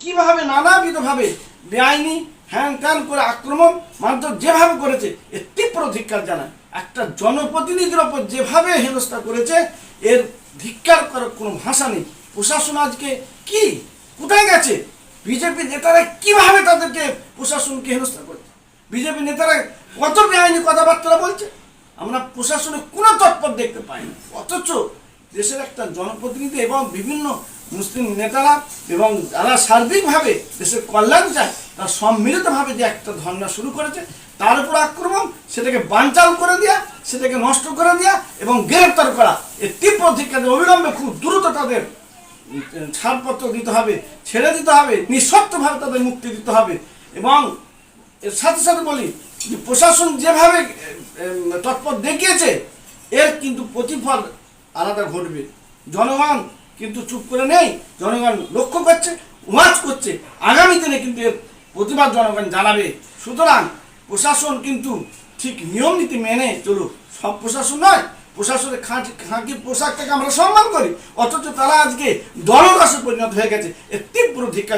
কীভাবে নানাবিধভাবে বেআইনি হ্যান ত্যান করে আক্রমণ মারধর যেভাবে করেছে, এর তীব্র ধিক্কার জানায়। একটা জনপ্রতিনিধির ওপর যেভাবে হেনস্থা করেছে, এর ধিক্কার করার কোনো ভাষা নেই। প্রশাসন আজকে কি? কোথায় গেছে? বিজেপি নেতারা কীভাবে তাদেরকে প্রশাসনকে হেনস্থা করছে? বিজেপি নেতারা কত বেআইনি কথাবার্তা বলছে? আমরা প্রশাসনে কোনো তৎপর দেখতে পাই না অথচ দেশের একটা জনপ্রতিনিধি এবং বিভিন্ন মুসলিম নেতারা এবং যারা সার্বিকভাবে দেশের কল্যাণ চায়, তারা সম্মিলিতভাবে যে একটা ধর্ণা শুরু করেছে, তার উপর আক্রমণ, সেটাকে বানচাল করে দেওয়া সেটাকে নষ্ট করে দেওয়া এবং গ্রেপ্তার করা, এর তীব্র ধিক্কার অবিলম্বে খুব দ্রুত তাদের ছাড়পত্র দিতে হবে, ছেড়ে দিতে হবে, নিঃশর্তভাবে তাদের মুক্তি দিতে হবে এবং এর সাথে সাথে বলি যে প্রশাসন যেভাবে তৎপর দেখিয়েছে, এর কিন্তু প্রতিফল আলাদা ঘটবে। জনগণ কিন্তু চুপ করে নেই, জনগণ লক্ষ্য করছে ওয়াচ করছে। আগামী দিনে কিন্তু এর প্রতিবাদ জনগণ জানাবে। সুতরাং প্রশাসন কিন্তু ঠিক নিয়ম নীতি মেনে চলুক। সব প্রশাসন নয়, প্রশাসনের খাঁটি খাঁকি পোশাকটাকে আমরা সম্মান করি। অথচ তারা আজকে দলদাসে পরিণত হয়ে গেছে। এর তীব্র ধিক্কার